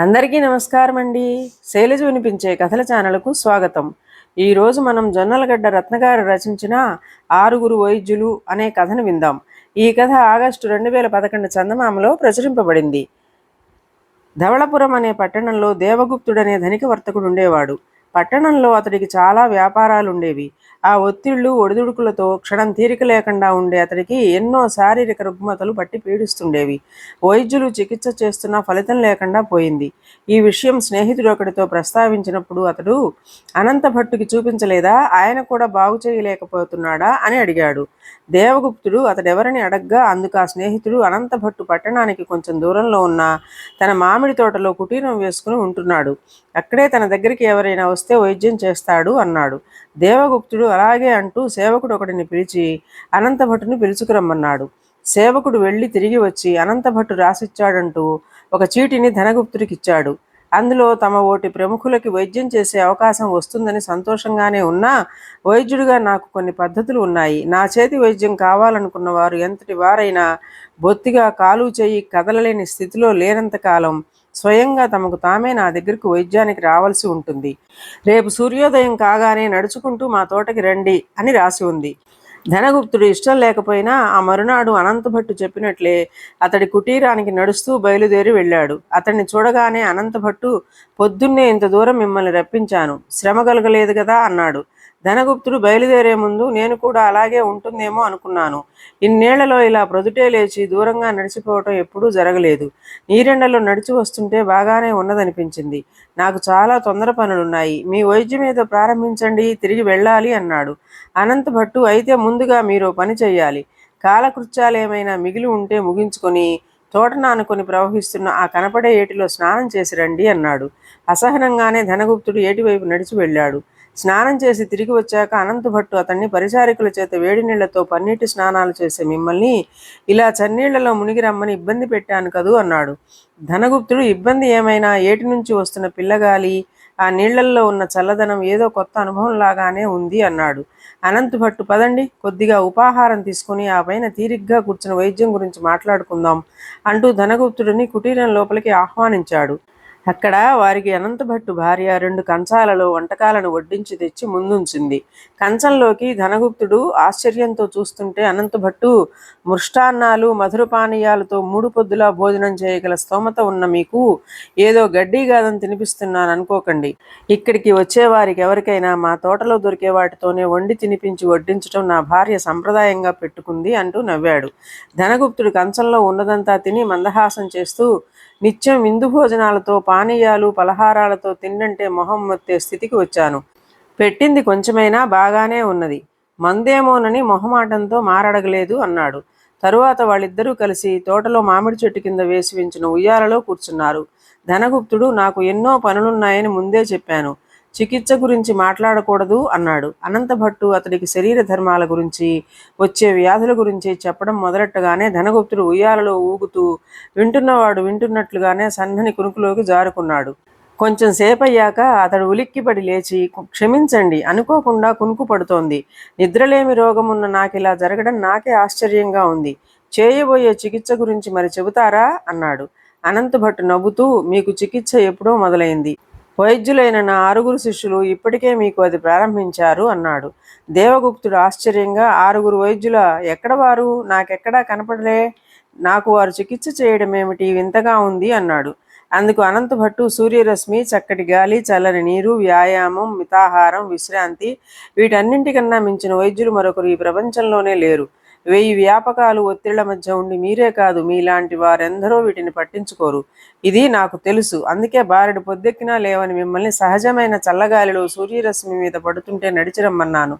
అందరికీ నమస్కారం అండి. శైలజ వినిపించే కథల ఛానల్కు స్వాగతం. ఈరోజు మనం జొన్నలగడ్డ రత్నగారు రచించిన ఆరుగురు వైద్యులు అనే కథను విందాం. ఈ కథ ఆగస్టు రెండు వేల పదకొండు చందమామలో ప్రచురింపబడింది. ధవళపురం అనే పట్టణంలో దేవగుప్తుడనే ధనిక వర్తకుడు ఉండేవాడు. పట్టణంలో అతడికి చాలా వ్యాపారాలు ఉండేవి ఆ ఒత్తిళ్ళు ఒడిదుడుకులతో క్షణం తీరిక లేకుండా ఉండే అతడికి ఎన్నో శారీరక రుగ్మతలు పట్టి పీడిస్తుండేవి. వైద్యులు చికిత్స చేస్తున్నా ఫలితం లేకుండా పోయింది. ఈ విషయం స్నేహితుడు ఒకటితో ప్రస్తావించినప్పుడు అతడు అనంత భట్టుకి చూపించలేదా? ఆయన కూడా బాగు చేయలేకపోతున్నాడా? అని అడిగాడు. దేవగుప్తుడు అతడెవరని అడగ్గా అందుకు ఆ స్నేహితుడు అనంత భట్టు పట్టణానికి కొంచెం దూరంలో ఉన్న తన మామిడి తోటలో కుటీరం వేసుకుని ఉంటున్నాడు. అక్కడే తన దగ్గరికి ఎవరైనా వస్తే వైద్యం చేస్తాడు అన్నాడు. దేవగుప్తుడు అలాగే అంటూ సేవకుడు ఒకటిని పిలిచి అనంతభట్టుని పిలుచుకురమ్మన్నాడు. సేవకుడు వెళ్ళి తిరిగి వచ్చి అనంతభట్టు రాసిచ్చాడంటూ ఒక చీటిని ధనగుప్తుడికిచ్చాడు. అందులో తమ ఓటి ప్రముఖులకి వైద్యం చేసే అవకాశం వస్తుందని సంతోషంగానే ఉన్నా వైద్యుడిగా నాకు కొన్ని పద్ధతులు ఉన్నాయి. నా చేతి వైద్యం కావాలనుకున్న వారు ఎంతటి వారైనా బొత్తిగా కాలు చేయి కదలలేని స్థితిలో లేనంతకాలం స్వయంగా తమకు తామే నా దగ్గరకు వైద్యానికి రావాల్సి ఉంటుంది. రేపు సూర్యోదయం కాగానే నడుచుకుంటూ మా తోటకి రండి అని రాసి ఉంది. ధనగుప్తుడు ఇష్టం లేకపోయినా ఆ మరునాడు అనంతభట్టు చెప్పినట్లే అతడి కుటీరానికి నడుస్తూ బయలుదేరి వెళ్ళాడు. అతన్ని చూడగానే అనంతభట్టు పొద్దున్నే ఇంత దూరం మిమ్మల్ని రప్పించాను. శ్రమ కలగలేదు కదా అన్నాడు. ధనగుప్తుడు బయలుదేరే ముందు నేను కూడా అలాగే ఉంటుందేమో అనుకున్నాను. ఇన్నేళ్ళలో ఇలా ప్రొదుటే లేచి దూరంగా నడిచిపోవటం ఎప్పుడూ జరగలేదు. నీరెండలో నడిచి వస్తుంటే బాగానే ఉన్నదనిపించింది. నాకు చాలా తొందర పనులున్నాయి. మీ వైద్యం ఏదో ప్రారంభించండి తిరిగి వెళ్ళాలి అన్నాడు. అనంత భట్టు అయితే ముందుగా మీరు పని చేయాలి కాలకృత్యాలేమైనా మిగిలి ఉంటే ముగించుకొని తోటను ఆనుకొని ప్రవహిస్తున్న ఆ కనపడే ఏటిలో స్నానం చేసి రండి అన్నాడు. అసహనంగానే ధనగుప్తుడు ఏటివైపు నడిచి వెళ్ళాడు. స్నానం చేసి తిరిగి వచ్చాక అనంత భట్టు అతన్ని పరిచారికుల చేత వేడి నీళ్ళతో పన్నీటి స్నానాలు చేసే మిమ్మల్ని ఇలా చన్నీళ్ళలో మునిగి రమ్మని ఇబ్బంది పెట్టాను కదూ అన్నాడు. ధనగుప్తుడు ఇబ్బంది ఏమైనా? ఏటి నుంచి వస్తున్న పిల్లగాలి? ఆ నీళ్ళల్లో ఉన్న చల్లదనం ఏదో కొత్త అనుభవం లాగానే ఉంది అన్నాడు. అనంత భట్టు పదండి. కొద్దిగా ఉపాహారం తీసుకుని ఆ పైన తీరిగ్గా కూర్చున్న వైద్యం గురించి మాట్లాడుకుందాం అంటూ ధనగుప్తుడిని కుటీరం లోపలికి ఆహ్వానించాడు. అక్కడ వారికి అనంతభట్టు భార్య రెండు కంచాలలో వంటకాలను వడ్డించి తెచ్చి ముందుంచింది. కంచంలోకి ధనగుప్తుడు ఆశ్చర్యంతో చూస్తుంటే అనంతభట్టు మృష్టాన్నాలు మధుర పానీయాలతో మూడు పొద్దులా భోజనం చేయగల స్తోమత ఉన్న మీకు ఏదో గడ్డి గాదం తినిపిస్తున్నాను అనుకోకండి. ఇక్కడికి వచ్చే వారికి ఎవరికైనా మా తోటలో దొరికే వాటితోనే వండి తినిపించి వడ్డించడం నా భార్య సంప్రదాయంగా పెట్టుకుంది అంటూ నవ్వాడు. ధనగుప్తుడు కంచంలో ఉన్నదంతా తిని మందహాసం చేస్తూ నిత్యం విందు భోజనాలతో పానీయాలు పలహారాలతో తిండంటే మొహం మొత్తే స్థితికి వచ్చాను. పెట్టింది కొంచెమైనా బాగానే ఉన్నది. మందేమోనని మొహమాటంతో మారడగలేదు అన్నాడు. తరువాత వాళ్ళిద్దరూ కలిసి తోటలో మామిడి చెట్టు కింద వేసి ఉంచిన ఉయ్యాలలో కూర్చున్నారు. ధనగుప్తుడు నాకు ఎన్నో పనులున్నాయని ముందే చెప్పాను. చికిత్స గురించి మాట్లాడకూడదు అన్నాడు. అనంతభట్టు అతడికి శరీర ధర్మాల గురించి వచ్చే వ్యాధుల గురించి చెప్పడం మొదలెట్టగానే ధనగుప్తుడు ఉయ్యాలలో ఊగుతూ వింటున్నవాడు వింటున్నట్లుగానే సన్నని కునుకులోకి జారుకున్నాడు. కొంచెం సేపయ్యాక అతడు ఉలిక్కిపడి లేచి క్షమించండి అనుకోకుండా కునుకు పడుతోంది. నిద్రలేమి రోగమున్న నాకిలా నాకు ఇలా జరగడం నాకే ఆశ్చర్యంగా ఉంది. చేయబోయే చికిత్స గురించి మరి చెబుతారా? అన్నాడు. అనంతభట్టు నవ్వుతూ మీకు చికిత్స ఎప్పుడో మొదలైంది. వైద్యులైన నా ఆరుగురు శిష్యులు ఇప్పటికే మీకు అది ప్రారంభించారు అన్నాడు. దేవగుప్తుడు ఆశ్చర్యంగా ఆరుగురు వైద్యుల? ఎక్కడ వారు? నాకెక్కడా కనపడలే. నాకు వారు చికిత్స చేయడం ఏమిటి వింతగా ఉంది అన్నాడు. అందుకు అనంతభట్టు సూర్యరశ్మి చక్కటి గాలి చల్లని నీరు వ్యాయామం మితాహారం విశ్రాంతి వీటన్నింటికన్నా మించిన వైద్యులు మరొకరు ఈ ప్రపంచంలోనే లేరు. వెయ్యి వ్యాపకాలు ఒత్తిళ్ళ మధ్య ఉండి మీరే కాదు మీలాంటి వారెందరో వీటిని పట్టించుకోరు. ఇది నాకు తెలుసు. అందుకే బారెడు పొద్దెక్కినా లేవని మిమ్మల్ని సహజమైన చల్లగాలిలో సూర్యరశ్మి మీద పడుతుంటే నడిచిరమ్మన్నాను.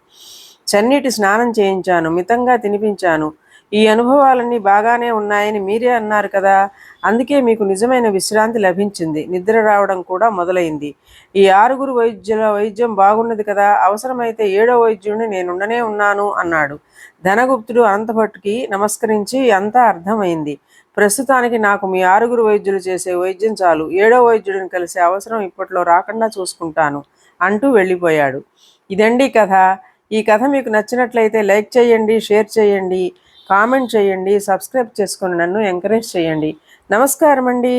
చన్నీటి స్నానం చేయించాను మితంగా తినిపించాను. ఈ అనుభవాలన్నీ బాగానే ఉన్నాయని మీరే అన్నారు కదా. అందుకే మీకు నిజమైన విశ్రాంతి లభించింది. నిద్ర రావడం కూడా మొదలైంది. ఈ ఆరుగురు వైద్యుల వైద్యం బాగున్నది కదా. అవసరమైతే ఏడో వైద్యుడిని నేనుండనే ఉన్నాను అన్నాడు. ధనగుప్తుడు అనంతభట్టుకి నమస్కరించి అంతా అర్థమైంది. ప్రస్తుతానికి నాకు మీ ఆరుగురు వైద్యులు చేసే వైద్యం చాలు. ఏడో వైద్యుడిని కలిసే అవసరం ఇప్పట్లో రాకుండా చూసుకుంటాను అంటూ వెళ్ళిపోయాడు. ఇదండి కథ. ఈ కథ మీకు నచ్చినట్లయితే లైక్ చేయండి షేర్ చేయండి. కామెంట్ చేయండి సబ్స్క్రైబ్ చేసుకొని నన్ను ఎంకరేజ్ చేయండి. నమస్కారం అండి